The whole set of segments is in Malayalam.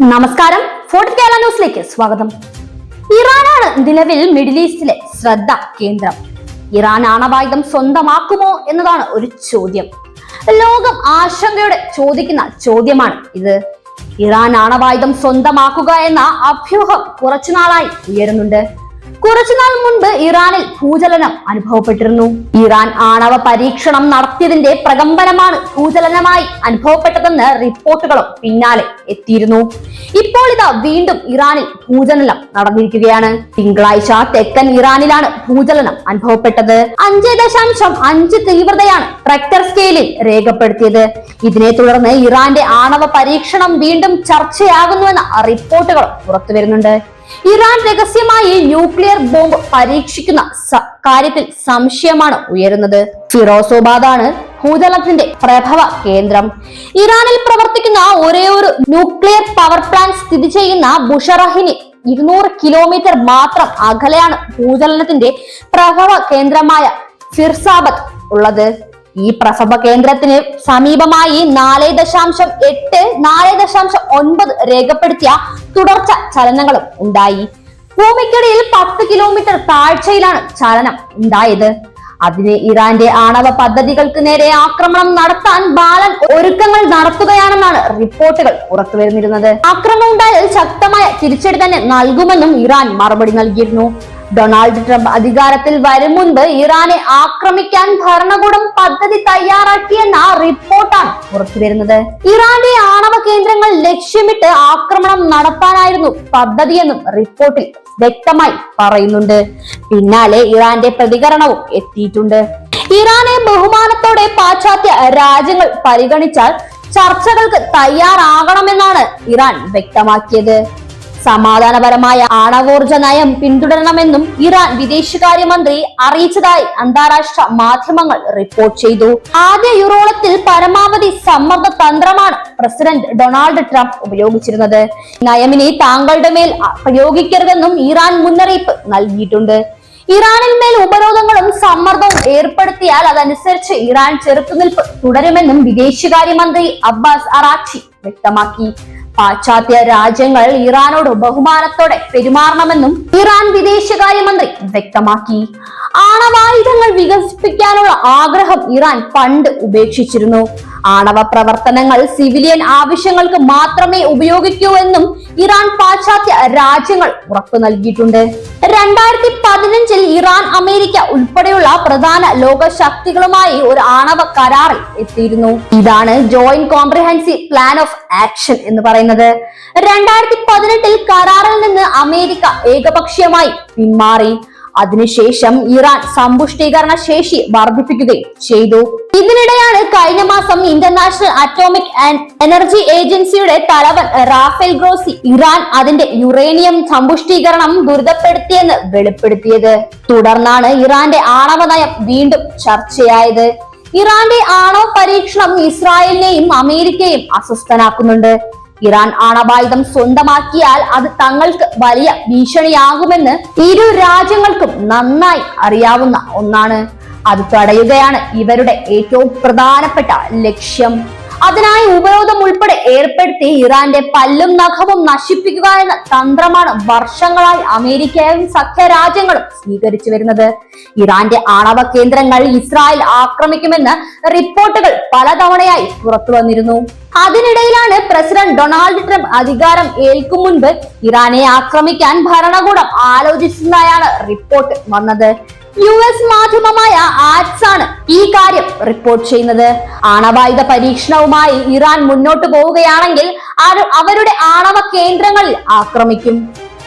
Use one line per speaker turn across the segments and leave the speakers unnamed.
നമസ്കാരം. ഫോർട്ട് കേരള ന്യൂസിലേക്ക് സ്വാഗതം. ഇറാനാണ് നിലവിൽ മിഡിൽ ഈസ്റ്റിലെ ശ്രദ്ധ കേന്ദ്രം. ഇറാൻ ആണവായുധം സ്വന്തമാക്കുമോ എന്നതാണ് ഒരു ചോദ്യം. ലോകം ആശങ്കയോടെ ചോദിക്കുന്ന ചോദ്യമാണ് ഇത്. ഇറാൻ ആണവായുധം സ്വന്തമാക്കുക എന്ന അഭ്യൂഹം കുറച്ചുനാളായി ഉയരുന്നുണ്ട്. കുറച്ചുനാൾ മുൻപ് ഇറാനിൽ ഭൂചലനം അനുഭവപ്പെട്ടിരുന്നു. ഇറാൻ ആണവ പരീക്ഷണം നടത്തിയതിന്റെ പ്രകമ്പനമാണ് ഭൂചലനമായി അനുഭവപ്പെട്ടതെന്ന് റിപ്പോർട്ടുകളും പിന്നാലെ എത്തിയിരുന്നു. ഇപ്പോൾ ഇതാ വീണ്ടും ഇറാനിൽ ഭൂചലനം നടന്നിരിക്കുകയാണ്. തിങ്കളാഴ്ച തെക്കൻ ഇറാനിലാണ് ഭൂചലനം അനുഭവപ്പെട്ടത്. അഞ്ച് ദശാംശം അഞ്ച് തീവ്രതയാണ് ട്രക്ടർ സ്കെയിലിൽ രേഖപ്പെടുത്തിയത്. ഇതിനെ തുടർന്ന് ഇറാന്റെ ആണവ പരീക്ഷണം വീണ്ടും ചർച്ചയാകുന്നുവെന്ന റിപ്പോർട്ടുകൾ പുറത്തു വരുന്നുണ്ട് ഇറാൻ രഹസ്യമായി ന്യൂക്ലിയർ ബോംബ് പരീക്ഷിക്കുന്ന കാര്യത്തിൽ സംശയമാണ് ഉയരുന്നത്. ഫിറോസോബാദാണ് ഭൂതലത്തിന്റെ പ്രഭവ കേന്ദ്രം. ഇറാനിൽ പ്രവർത്തിക്കുന്ന ഒരേ ഒരു ന്യൂക്ലിയർ പവർ പ്ലാന്റ് സ്ഥിതി ചെയ്യുന്ന ബുഷറഹിനി ഇരുന്നൂറ് കിലോമീറ്റർ മാത്രം അകലെയാണ് ഭൂചലനത്തിന്റെ പ്രഭവ കേന്ദ്രമായ ഫിർസാബത്ത് ഉള്ളത്. ഈ പ്രസവ കേന്ദ്രത്തിന് സമീപമായി നാല് ദശാംശം എട്ട് നാല് ദശാംശം ഒൻപത് രേഖപ്പെടുത്തിയ തുടർച്ച ചലനങ്ങളും ഉണ്ടായി. ഭൂമിക്കടിയിൽ പത്ത് കിലോമീറ്റർ താഴ്ചയിലാണ് ചലനം ഉണ്ടായത്. അതിന് ഇറാന്റെ ആണവ പദ്ധതികൾക്ക് നേരെ ആക്രമണം നടത്താൻ ബാലൻ ഒരുക്കങ്ങൾ നടത്തുകയാണെന്നാണ് റിപ്പോർട്ടുകൾ പുറത്തുവരുന്നിരുന്നത്. ആക്രമണം ഉണ്ടായാൽ ശക്തമായ തിരിച്ചടി തന്നെ നൽകുമെന്നും ഇറാൻ മറുപടി നൽകിയിരുന്നു. ഡൊണാൾഡ് ട്രംപ് അധികാരത്തിൽ വരും മുൻപ് ഇറാനെ ആക്രമിക്കാൻ ഭരണകൂടം പദ്ധതി തയ്യാറാക്കിയെന്ന റിപ്പോർട്ടാണ് പുറത്തുവരുന്നത് ഇറാന്റെ ആണവ കേന്ദ്രങ്ങൾ ലക്ഷ്യമിട്ട് ആക്രമണം നടത്താനായിരുന്നു പദ്ധതിയെന്നും റിപ്പോർട്ടിൽ വ്യക്തമായി പറയുന്നുണ്ട്. പിന്നാലെ ഇറാന്റെ പ്രതികരണവും എത്തിയിട്ടുണ്ട്. ഇറാനെ ബഹുമാനത്തോടെ പാശ്ചാത്യ രാജ്യങ്ങൾ പരിഗണിച്ചാൽ ചർച്ചകൾക്ക് തയ്യാറാകണമെന്നാണ് ഇറാൻ വ്യക്തമാക്കിയത്. സമാധാനപരമായ ആണവോർജ നയം പിന്തുടരണമെന്നും ഇറാൻ വിദേശകാര്യമന്ത്രി അറിയിച്ചതായി അന്താരാഷ്ട്ര മാധ്യമങ്ങൾ റിപ്പോർട്ട് ചെയ്തു. ആദ്യ യൂറോളത്തിൽ പരമാവധി സമ്മർദ്ദ തന്ത്രമാണ് പ്രസിഡന്റ് ഡൊണാൾഡ് ട്രംപ് ഉപയോഗിച്ചിരുന്നത്. നയമിനെ താങ്കളുടെ മേൽ പ്രയോഗിക്കരുതെന്നും ഇറാൻ മുന്നറിയിപ്പ് നൽകിയിട്ടുണ്ട്. ഇറാനിൽ മേൽ ഉപരോധങ്ങളും സമ്മർദ്ദവും ഏർപ്പെടുത്തിയാൽ അതനുസരിച്ച് ഇറാൻ ചെറുത്തുനിൽപ്പ് തുടരുമെന്നും വിദേശകാര്യമന്ത്രി അബ്ബാസ് അറാച്ചി വ്യക്തമാക്കി. പാശ്ചാത്യ രാജ്യങ്ങൾ ഇറാനോട് ബഹുമാനത്തോടെ പെരുമാറണമെന്നും ഇറാൻ വിദേശകാര്യമന്ത്രി വ്യക്തമാക്കി. ആണവായുധങ്ങൾ വികസിപ്പിക്കാനുള്ള ആഗ്രഹം ഇറാൻ പണ്ട് ഉപേക്ഷിച്ചിരുന്നു. ആണവ പ്രവർത്തനങ്ങൾ സിവിലിയൻ ആവശ്യങ്ങൾക്ക് മാത്രമേ ഉപയോഗിക്കൂ എന്നും ഇറാൻ പാശ്ചാത്യ രാജ്യങ്ങൾ ഉറപ്പു നൽകിയിട്ടുണ്ട്. രണ്ടായിരത്തി പതിനഞ്ചിൽ ഇറാൻ അമേരിക്ക ഉൾപ്പെടെയുള്ള പ്രധാന ലോക ശക്തികളുമായി ഒരു ആണവ കരാറിൽ എത്തിയിരുന്നു. ഇതാണ് Joint Comprehensive Plan of Action എന്ന് പറയുന്നത്. രണ്ടായിരത്തി പതിനെട്ടിൽ കരാറിൽ നിന്ന് അമേരിക്ക ഏകപക്ഷീയമായി പിന്മാറി. അതിനുശേഷം ഇറാൻ സമ്പുഷ്ടീകരണ ശേഷി വർദ്ധിപ്പിക്കുകയും ചെയ്തു. ഇതിനിടെയാണ് കഴിഞ്ഞ മാസം ഇന്റർനാഷണൽ അറ്റോമിക് ആൻഡ് എനർജി ഏജൻസിയുടെ തലവൻ റാഫേൽ ഗ്രോസി ഇറാൻ അതിന്റെ യുറേനിയം സമ്പുഷ്ടീകരണം ദുരിതപ്പെടുത്തിയെന്ന് വെളിപ്പെടുത്തിയത്. തുടർന്നാണ് ഇറാന്റെ ആണവ നയം വീണ്ടും ചർച്ചയായത്. ഇറാന്റെ ആണവ പരീക്ഷണം ഇസ്രായേലിനെയും അമേരിക്കയും അസ്വസ്ഥനാക്കുന്നുണ്ട്. ഇറാൻ ആണവായുധം സ്വന്തമാക്കിയാൽ അത് തങ്ങൾക്ക് വലിയ ഭീഷണിയാകുമെന്ന് ഇരു രാജ്യങ്ങൾക്കും നന്നായി അറിയാവുന്ന ഒന്നാണ്. അത് തടയുകയാണ് ഇവരുടെ ഏറ്റവും പ്രധാനപ്പെട്ട ലക്ഷ്യം. അതിനായി ഉപരോധം ഉൾപ്പെടെ ഏർപ്പെടുത്തി ഇറാന്റെ പല്ലും നഖവും നശിപ്പിക്കുക എന്ന തന്ത്രമാണ് വർഷങ്ങളായി അമേരിക്കയും സഖ്യരാജ്യങ്ങളും സ്വീകരിച്ചു വരുന്നത്. ഇറാന്റെ ആണവ കേന്ദ്രങ്ങൾ ഇസ്രായേൽ ആക്രമിക്കുമെന്ന് റിപ്പോർട്ടുകൾ പലതവണയായി പുറത്തു വന്നിരുന്നു. അതിനിടയിലാണ് പ്രസിഡന്റ് ഡൊണാൾഡ് ട്രംപ് അധികാരം ഏൽക്കും മുൻപ് ഇറാനെ ആക്രമിക്കാൻ ഭരണകൂടം ആലോചിച്ചതായാണ് റിപ്പോർട്ട് വന്നത്. യു എസ് മാധ്യമമായ ആറ്റ്സ് ആണ് ഈ കാര്യം റിപ്പോർട്ട് ചെയ്യുന്നത്. ആണവായുധ പരീക്ഷണവുമായി ഇറാൻ മുന്നോട്ട് പോവുകയാണെങ്കിൽ അവരുടെ ആണവ കേന്ദ്രങ്ങളിൽ ആക്രമിക്കും.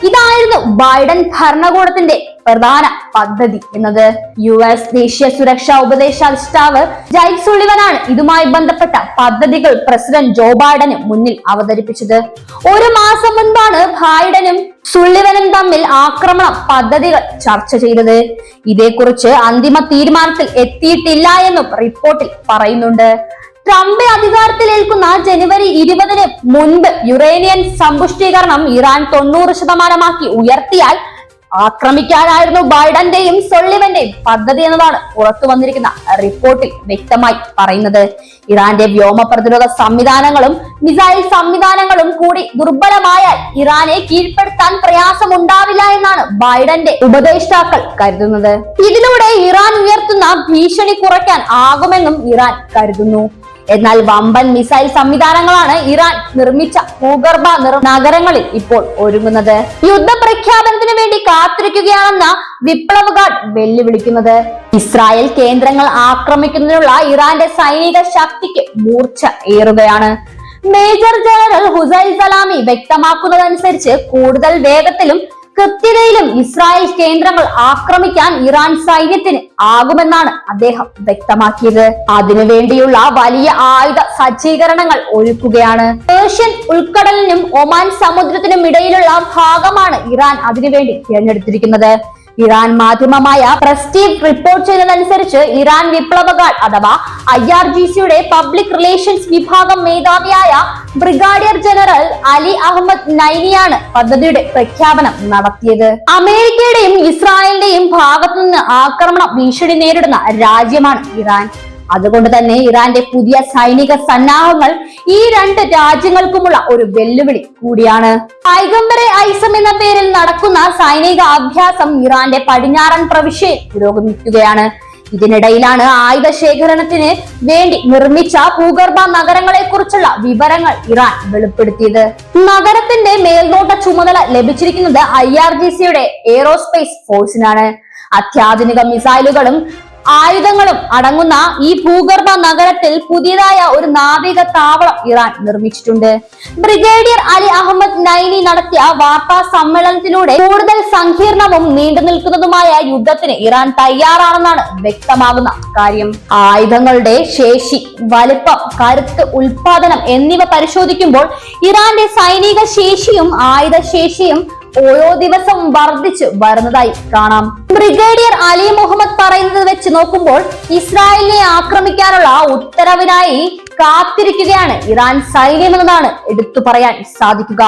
ഇതായിരുന്നു ബൈഡൻ ഭരണകൂടത്തിന്റെ പ്രധാന പദ്ധതി എന്നത് യു എസ് ദേശീയ സുരക്ഷാ ഉപദേഷ്ടാവ് ജൈക് സുളിവനാണ് ഇതുമായി ബന്ധപ്പെട്ട പദ്ധതികൾ പ്രസിഡന്റ് ജോ ബൈഡന് മുന്നിൽ അവതരിപ്പിച്ചത്. ഒരു മാസം മുൻപാണ് ബൈഡനും സുള്ളിവനും തമ്മിൽ ആക്രമണ പദ്ധതികൾ ചർച്ച ചെയ്തത്. ഇതേക്കുറിച്ച് അന്തിമ തീരുമാനത്തിൽ എത്തിയിട്ടില്ല എന്നും റിപ്പോർട്ടിൽ പറയുന്നുണ്ട്. ട്രംപ് അധികാരത്തിൽ ഏൽക്കുന്ന ജനുവരി ഇരുപതിന് മുൻപ് യുറേനിയൻ സമ്പുഷ്ടീകരണം ഇറാൻ തൊണ്ണൂറ് ശതമാനമാക്കി ഉയർത്തിയാൽ ആക്രമിക്കാനായിരുന്നു ബൈഡന്റെയും സൊള്ളിവന്റെയും പദ്ധതി എന്നതാണ് പുറത്തു വന്നിരിക്കുന്ന റിപ്പോർട്ടിൽ വ്യക്തമായി പറയുന്നത്. ഇറാന്റെ വ്യോമ പ്രതിരോധ സംവിധാനങ്ങളും മിസൈൽ സംവിധാനങ്ങളും കൂടി ദുർബലമായാൽ ഇറാനെ കീഴ്പ്പെടുത്താൻ പ്രയാസമുണ്ടാവില്ല എന്നാണ് ബൈഡന്റെ ഉപദേഷ്ടാക്കൾ കരുതുന്നത്. ഇതിലൂടെ ഇറാൻ ഉയർത്തുന്ന ഭീഷണി കുറയ്ക്കാൻ ആകുമെന്നും ഇറാൻ കരുതുന്നു. എന്നാൽ വമ്പൻ മിസൈൽ സംവിധാനങ്ങളാണ് ഇറാൻ നിർമ്മിച്ച ഭൂഗർഭ നഗരങ്ങളിൽ ഇപ്പോൾ ഒരുങ്ങുന്നത്. യുദ്ധ പ്രഖ്യാപനത്തിന് വേണ്ടി കാത്തിരിക്കുകയാണെന്ന വിപ്ലവകാർ വെല്ലുവിളിക്കുന്നത്. ഇസ്രായേൽ കേന്ദ്രങ്ങൾ ആക്രമിക്കുന്നതിനുള്ള ഇറാന്റെ സൈനിക ശക്തിക്ക് മൂർച്ച ഏറുകയാണ്. മേജർ ജനറൽ ഹുസൈൻ സലാമി വ്യക്തമാക്കുന്നതനുസരിച്ച് കൂടുതൽ വേഗത്തിലും കൃത്യതയിലും ഇസ്രായേൽ കേന്ദ്രങ്ങൾ ആക്രമിക്കാൻ ഇറാൻ സൈന്യത്തിന് ആകുമെന്നാണ് അദ്ദേഹം വ്യക്തമാക്കിയത്. അതിനുവേണ്ടിയുള്ള വലിയ ആയുധ സജ്ജീകരണങ്ങൾ ഒരുക്കുകയാണ്. പേർഷ്യൻ ഉൾക്കടലിനും ഒമാൻ സമുദ്രത്തിനും ഇടയിലുള്ള ഭാഗമാണ് ഇറാൻ അതിനുവേണ്ടി തിരഞ്ഞെടുത്തിരിക്കുന്നത്. ഇറാൻ മാധ്യമമായ പ്രസ്റ്റീവ് റിപ്പോർട്ട് ചെയ്തതനുസരിച്ച് ഇറാൻ വിപ്ലവ ഗാർഡ് അഥവാ ഐ ആർ ജി സിയുടെ പബ്ലിക് റിലേഷൻസ് വിഭാഗം മേധാവിയായ ബ്രിഗാഡിയർ ജനറൽ അലി അഹമ്മദ് നൈനിയാണ് പദ്ധതിയുടെ പ്രഖ്യാപനം നടത്തിയത്. അമേരിക്കയുടെയും ഇസ്രായേലിന്റെയും ഭാഗത്തു നിന്ന് ആക്രമണം ഭീഷണി നേരിടുന്ന രാജ്യമാണ് ഇറാൻ. അതുകൊണ്ട് തന്നെ ഇറാന്റെ പുതിയ സൈനിക സന്നാഹങ്ങൾ ഈ രണ്ട് രാജ്യങ്ങൾക്കുമുള്ള ഒരു വെല്ലുവിളി കൂടിയാണ്. പൈഗംബരെ ഐസം എന്ന പേരിൽ നടക്കുന്ന സൈനിക അഭ്യാസം ഇറാന്റെ പടിഞ്ഞാറൻ പ്രവിശ്യയിൽ പുരോഗമിക്കുകയാണ്. ഇതിനിടയിലാണ് ആയുധ ശേഖരണത്തിന് വേണ്ടി നിർമ്മിച്ച ഭൂഗർഭ നഗരങ്ങളെ കുറിച്ചുള്ള വിവരങ്ങൾ ഇറാൻ വെളിപ്പെടുത്തിയത്. നഗരത്തിന്റെ മേൽനോട്ട ചുമതല ലഭിച്ചിരിക്കുന്നത് ഐ ആർ ജി സിയുടെ എയ്റോസ്പേസ് ഫോഴ്സിനാണ് അത്യാധുനിക മിസൈലുകളും ആയുധങ്ങളും അടങ്ങുന്ന ഈ ഭൂഗർഭ നഗരത്തിൽ പുതിയതായ ഒരു നാവിക താവളം ഇറാൻ നിർമ്മിച്ചിട്ടുണ്ട്. ബ്രിഗേഡിയർ അലി അഹമ്മദ് നൈനി നടത്തിയ വാർത്താ സമ്മേളനത്തിലൂടെ കൂടുതൽ സങ്കീർണവും നീണ്ടു നിൽക്കുന്നതുമായ യുദ്ധത്തിന് ഇറാൻ തയ്യാറാണെന്നാണ് വ്യക്തമാകുന്ന കാര്യം. ആയുധങ്ങളുടെ ശേഷി വലുപ്പം കരുത്ത് ഉൽപാദനം എന്നിവ പരിശോധിക്കുമ്പോൾ ഇറാന്റെ സൈനിക ശേഷിയും ആയുധ ശേഷിയും ഓരോ ദിവസവും വർദ്ധിച്ചു വരുന്നതായി കാണാം. ബ്രിഗേഡിയർ അലി മുഹമ്മദ് പറയുന്നത് വെച്ച് നോക്കുമ്പോൾ ഇസ്രായേലിനെ ആക്രമിക്കാനുള്ള ഉത്തരവിനായി കാത്തിരിക്കുകയാണ് ഇറാൻ സൈന്യമെന്നതാണ് എടുത്തു പറയാൻ സാധിക്കുക.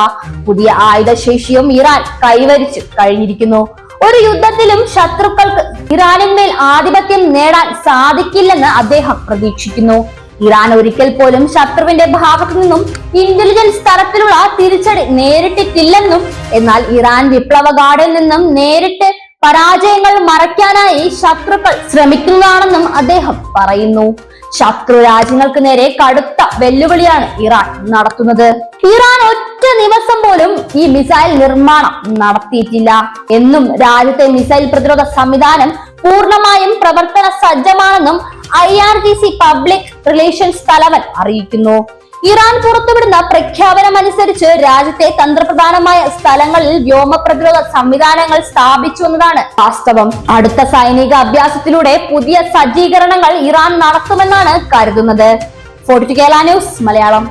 പുതിയ ആയുധശേഷിയും ഇറാൻ കൈവരിച്ചു കഴിഞ്ഞിരിക്കുന്നു. ഒരു യുദ്ധത്തിലും ശത്രുക്കൾക്ക് ഇറാനിന്മേൽ ആധിപത്യം നേടാൻ സാധിക്കില്ലെന്ന് അദ്ദേഹം പ്രതീക്ഷിക്കുന്നു. ഇറാൻ ഒരിക്കൽ പോലും ശത്രുവിന്റെ ഭാഗത്തു നിന്നും ഇന്റലിജൻസ് തരത്തിലുള്ള തിരിച്ചടി നേരിട്ടിട്ടില്ലെന്നും എന്നാൽ ഇറാൻ വിപ്ലവ ഗാർഡിൽ നിന്നും നേരിട്ട് പരാജയങ്ങൾ മറയ്ക്കാനായി ശത്രുക്കൾ ശ്രമിക്കുന്നതാണെന്നും അദ്ദേഹം പറയുന്നു. ശത്രു രാജ്യങ്ങൾക്ക് നേരെ കടുത്ത വെല്ലുവിളിയാണ് ഇറാൻ നടത്തുന്നത്. ഇറാൻ ഒറ്റ ദിവസം പോലും ഈ മിസൈൽ നിർമ്മാണം നടത്തിയിട്ടില്ല. എന്നും രാജ്യത്തെ മിസൈൽ പ്രതിരോധ സംവിധാനം പൂർണമായും പ്രവർത്തന സജ്ജമാണെന്നും I R G C public relations തലവൻ അറിയിക്കുന്നു. ഇറാൻ പുറത്തുവിടുന്ന പ്രഖ്യാപനം അനുസരിച്ച് രാജ്യത്തെ തന്ത്രപ്രധാനമായ സ്ഥലങ്ങളിൽ വ്യോമ പ്രതിരോധ സംവിധാനങ്ങൾ സ്ഥാപിച്ചു എന്നതാണ് വാസ്തവം. അടുത്ത സൈനിക അഭ്യാസത്തിലൂടെ പുതിയ സജ്ജീകരണങ്ങൾ ഇറാൻ നടത്തുമെന്നാണ് കരുതുന്നത്. ഫോർട്ടിക്കേല ന്യൂസ് മലയാളം.